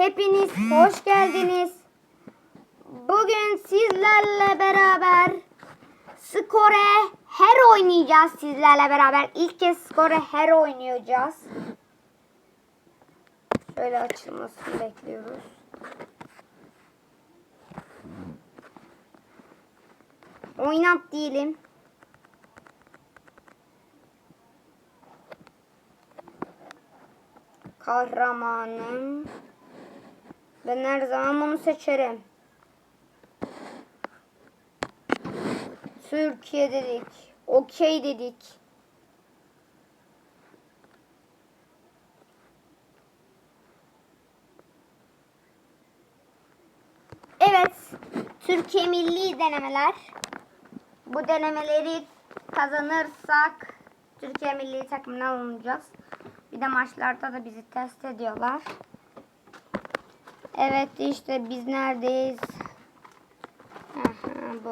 Hepiniz hoş geldiniz. Bugün sizlerle beraber Skore Her oynayacağız sizlerle beraber. İlk kez Skore Her oynayacağız. Şöyle açılmasını bekliyoruz. Oynat diyelim. Kahramanım. Ben her zaman bunu seçerim. Türkiye dedik. Okey dedik. Evet. Türkiye milli denemeler. Bu denemeleri kazanırsak Türkiye milli takımına alınacağız. Bir de maçlarda da bizi test ediyorlar. Evet işte biz neredeyiz? Aha, bu.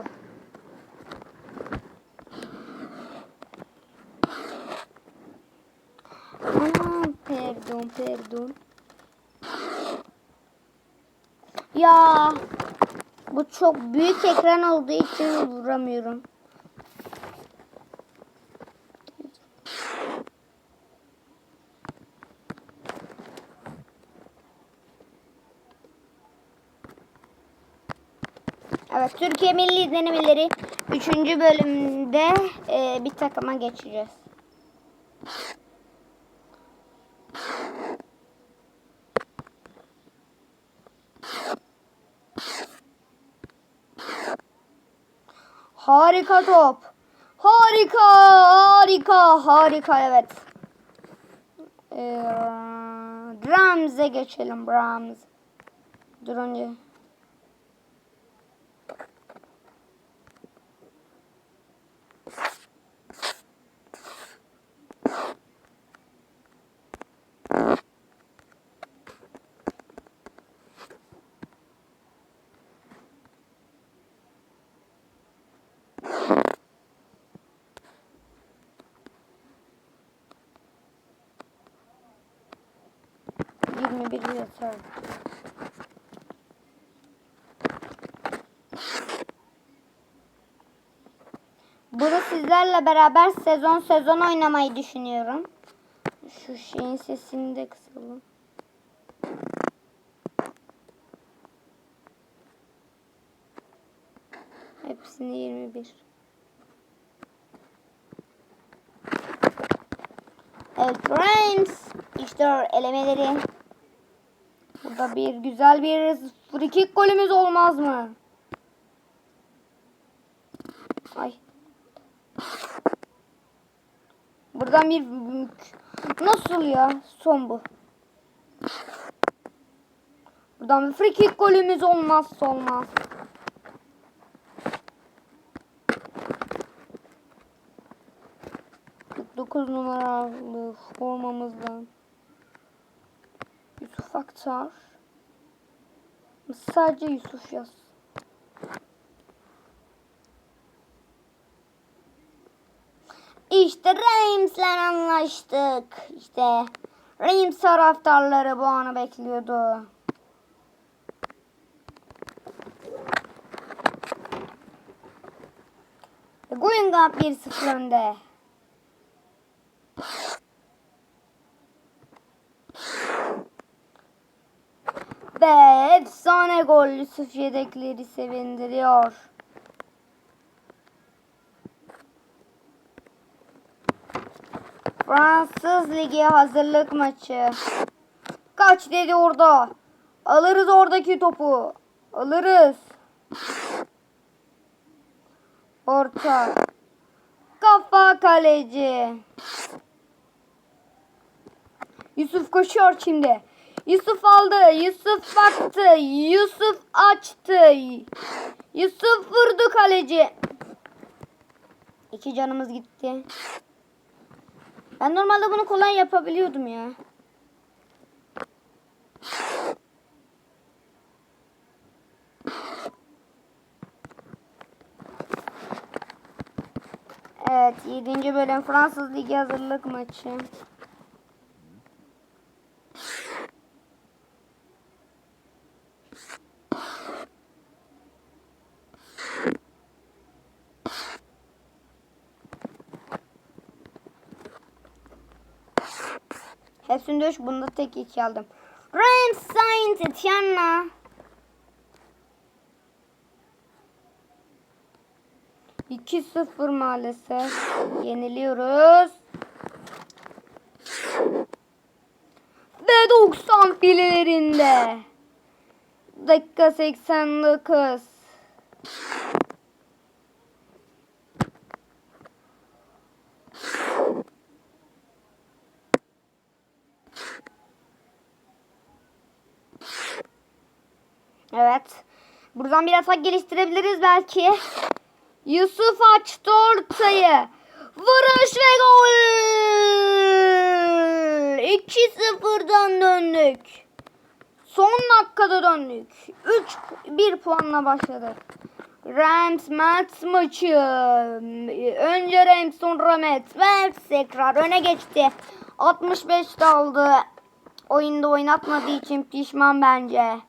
Aa, pardon pardon. Ya bu çok büyük ekran olduğu için vuramıyorum. Evet Türkiye Milli Denemeleri 3. bölümde e, bir takıma geçeceğiz. Harika top. Harika, harika, harika evet. Ee, Rams'e geçelim Rams. Dur önce. Yirmi bir yeter. Bunu sizlerle beraber sezon sezon oynamayı düşünüyorum. Şu şeyin sesini de kısalım. Hepsini 21. Evet Rams. İşte elemeleri. Burada bir güzel bir free kick golümüz olmaz mı? Ay. Buradan bir nasıl ya? Son bu. Buradan bir free kick golümüz olmazsa olmaz. Dokuz numaralı formamızdan Yusuf Aktar sadece Yusuf yaz. İşte Rams'le anlaştık. İşte Rams taraftarları bu anı bekliyordu. Guingamp 1-0 önde. Ve efsane gol Yusuf yedekleri sevindiriyor. Fransız Ligi hazırlık maçı. Kaç dedi orada. Alırız oradaki topu. Alırız. Orta. Kafa kaleci. Yusuf koşuyor şimdi. Yusuf aldı. Yusuf baktı. Yusuf açtı. Yusuf vurdu kaleci. İki canımız gitti. Ben normalde bunu kolay yapabiliyordum ya. Evet 7. bölüm Fransız Ligi hazırlık maçı. Hepsinde 3 bunda tek 2 aldım. Rams Saint Etienne. İki sıfır maalesef. Yeniliyoruz. Ve 90 filelerinde. Dakika 89. Evet. Buradan bir atak geliştirebiliriz belki. Yusuf açtı ortayı. Vuruş ve gol. 2-0'dan döndük. Son dakikada döndük. 3-1 puanla başladık. Rams Mets maçı. Önce Rams sonra Mets. Mets tekrar öne geçti. 65 daldı. Oyunda oynatmadığı için pişman bence.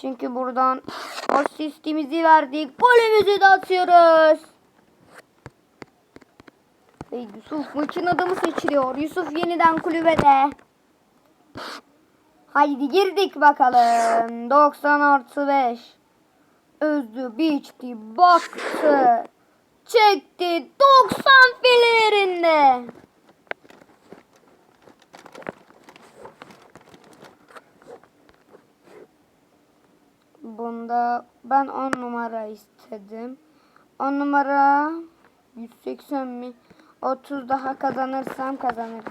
Çünkü buradan asistimizi verdik. Golümüzü de atıyoruz. Ve Yusuf maçın adamı seçiliyor. Yusuf yeniden kulübede. Haydi girdik bakalım. 90 artı 5. Özdü, biçti, baktı. Çekti. 90 filerinde. Bunda ben 10 numara istedim. 10 numara 180 mi? 30 daha kazanırsam kazanırız.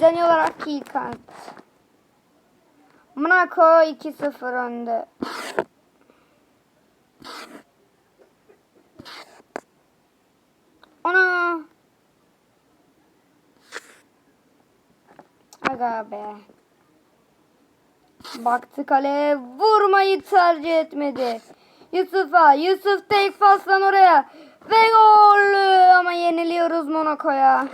Can olarak iyi. Monaco 2-0 önde. Ana. Aga be. Baktı kaleye vurmayı tercih etmedi. Yusuf'a. Yusuf tek paslan oraya. Ve gol. Ama yeniliyoruz Monaco'ya.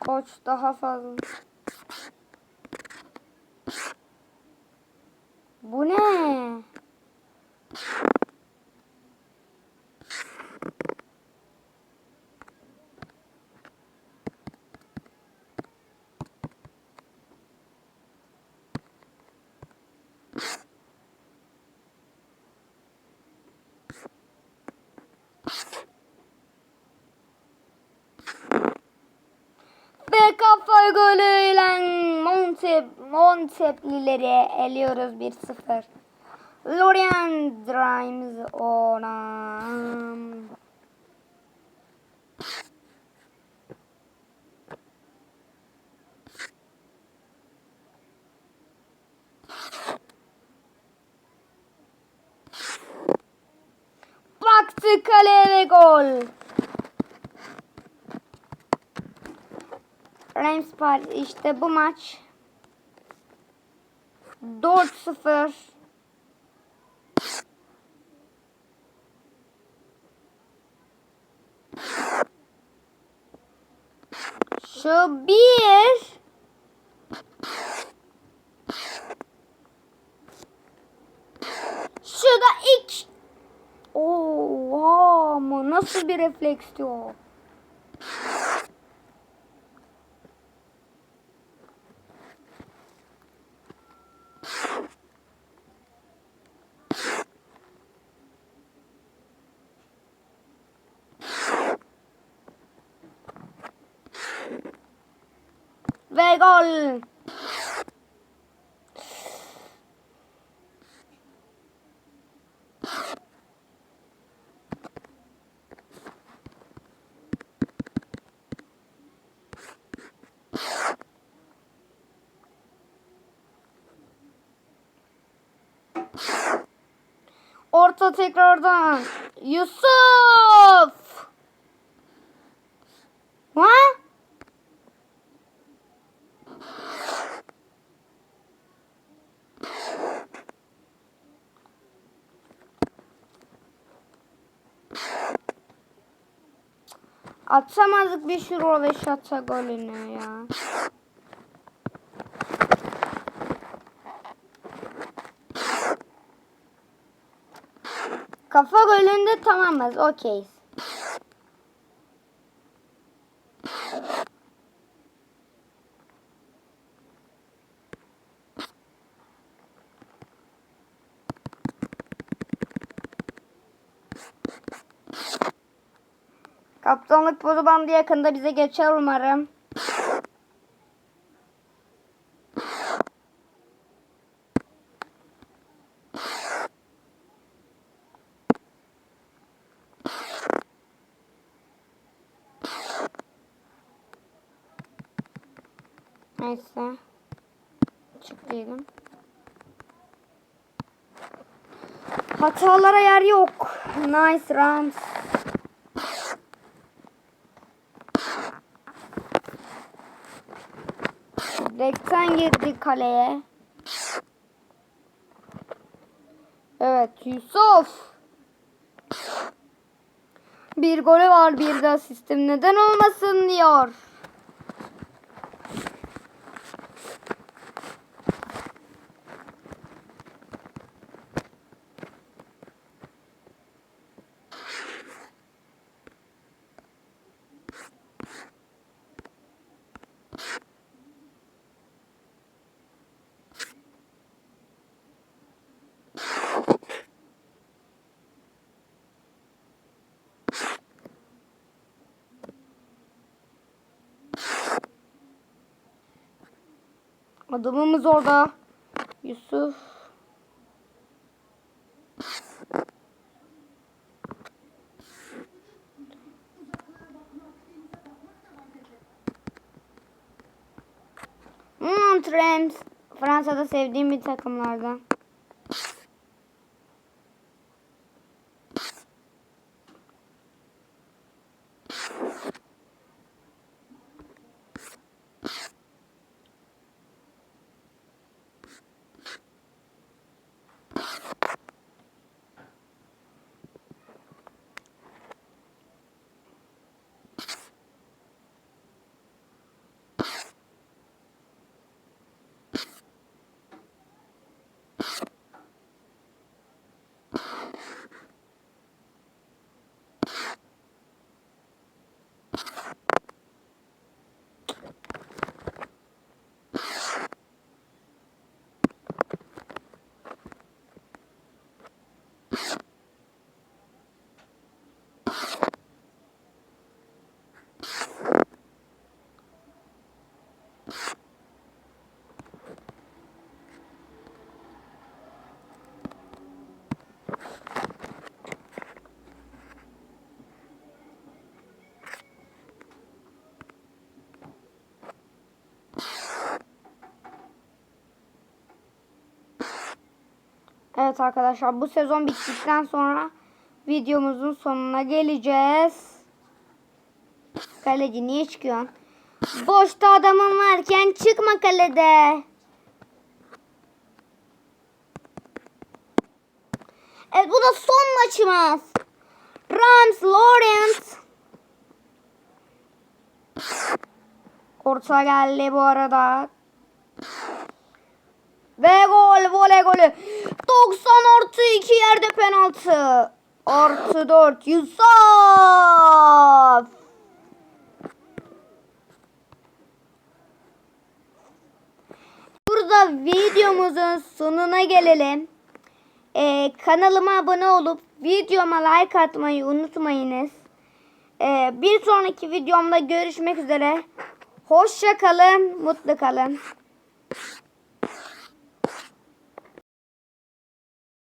Koç daha fazla. Bu ne? Kafa golüyle Montep, Monteplileri eliyoruz 1-0. Lorient Drimes ona. Baktı kaleye gol. Rams Paris işte bu maç. 4-0 Şu bir. Şu da iki. Oha mı nasıl bir refleksti o? Ve gol. Orta tekrardan. Yusuf. Atsamazdık bir şu Roveşata golünü ya. Kafa golünde tamamız. Okeyiz. Kaptanlık pozu bandı yakında bize geçer umarım. Neyse. Çık. Hatalara yer yok. Nice Rams. Dekten girdi kaleye. Evet Yusuf. Bir golü var bir de asistim neden olmasın diyor. Adamımız orada. Yusuf. Hmm. Fransa'da sevdiğim bir takımlardan. Evet arkadaşlar bu sezon bittikten sonra videomuzun sonuna geleceğiz. Kaleci niye çıkıyorsun? Boşta adamın varken çıkma kalede. Evet bu da son maçımız. Rams Lawrence. Orta geldi bu arada. Ve gol voley golü. 90 artı 2 yerde penaltı. Artı 4 Yusuf. Burada videomuzun sonuna gelelim. Ee, kanalıma abone olup videoma like atmayı unutmayınız. Ee, bir sonraki videomda görüşmek üzere. Hoşça kalın, mutlu kalın.